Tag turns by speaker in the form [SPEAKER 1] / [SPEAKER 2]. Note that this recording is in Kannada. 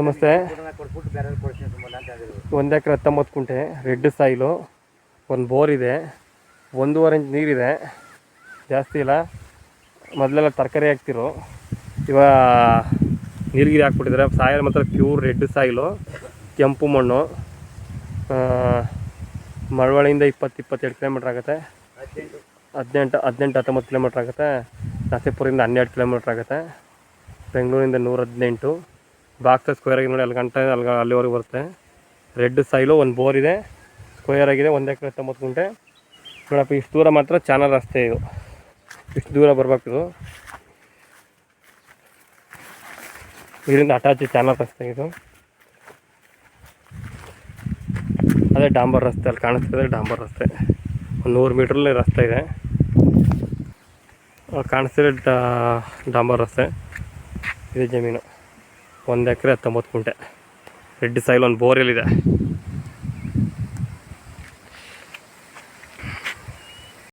[SPEAKER 1] ನಮಸ್ತೆ. ಒಂದು ಎಕರೆ ಹತ್ತೊಂಬತ್ತು ಕುಂಟೆ ರೆಡ್ ಸಾಯಿಲು ಒಂದು ಬೋರ್ ಇದೆ ಒಂದೂವರೆ ಇಂಚ್ ನೀರಿದೆ. ಜಾಸ್ತಿ ಇಲ್ಲ. ಮೊದಲೆಲ್ಲ ತರಕಾರಿ ಹಾಕ್ತಿರು. ಇವಾಗ ನೀರಿಗೆ ಹಾಕ್ಬಿಟ್ಟಿದ್ರೆ. ಸಾಯಲ್ ಮಾತ್ರ ಪ್ಯೂರ್ ರೆಡ್ ಸಾಯಿಲು ಕೆಂಪು ಮಣ್ಣು ಮಳವಳಿಯಿಂದ ಮಳವಳ್ಳಿಯಿಂದ ಇಪ್ಪತ್ತು ಇಪ್ಪತ್ತೆರಡು ಕಿಲೋಮೀಟ್ರ್ ಆಗುತ್ತೆ.
[SPEAKER 2] ಹದಿನೆಂಟು.
[SPEAKER 1] ಹದಿನೆಂಟು ಹತ್ತೊಂಬತ್ತು ಕಿಲೋಮೀಟ್ರ್ ಆಗುತ್ತೆ. ನರಸೀಪುರದಿಂದ ಹನ್ನೆರಡು ಕಿಲೋಮೀಟ್ರ್ ಆಗುತ್ತೆ. ಬೆಂಗಳೂರಿಂದ ನೂರ ಹದಿನೆಂಟು. ಬಾಕ್ಸ್ ಸ್ಕ್ವೇರ್ ಆಗಿ ನೋಡಿ, ಅಲ್ಲಿ ಗಂಟೆ, ಅಲ್ಲಿ ಅಲ್ಲಿವರೆಗೆ ಬರುತ್ತೆ. ರೆಡ್ ಸೈಲು ಒಂದು ಬೋರ್ ಇದೆ. ಸ್ಕ್ವೇರ್ ಆಗಿದೆ, ಒಂದು ಎಕರೆ ತೊಂಬತ್ತು ಗುಂಟೆ. ನೋಡಪ್ಪ, ಇಷ್ಟು ದೂರ ಮಾತ್ರ ಚಾನಲ್ ರಸ್ತೆ ಇದು. ಇಷ್ಟು ದೂರ ಬರಬೇಕು ಇದು. ಇದರಿಂದ ಅಟ್ಯಾಚ್ ಚಾನಲ್ ರಸ್ತೆ ಇದು. ಅದೇ ಡಾಂಬರ್ ರಸ್ತೆ, ಅಲ್ಲಿ ಕಾಣಿಸ್ತಿದೆ ಡಾಂಬರ್ ರಸ್ತೆ. ಒಂದು ನೂರು ಮೀಟ್ರಲ್ಲಿ ರಸ್ತೆ ಇದೆ. ಕಾಣಿಸ್ತಿದೆ ಡಾಂಬರ್ ರಸ್ತೆ. ಇದೆ ಜಮೀನು. ಒಂದು ಎಕರೆ ಹತ್ತೊಂಬತ್ತು ಕುಂಟೆ. ರೆಡ್ ಸೈಲ್ ಒಂದು ಬೋರೆಲ್ಲಿದೆ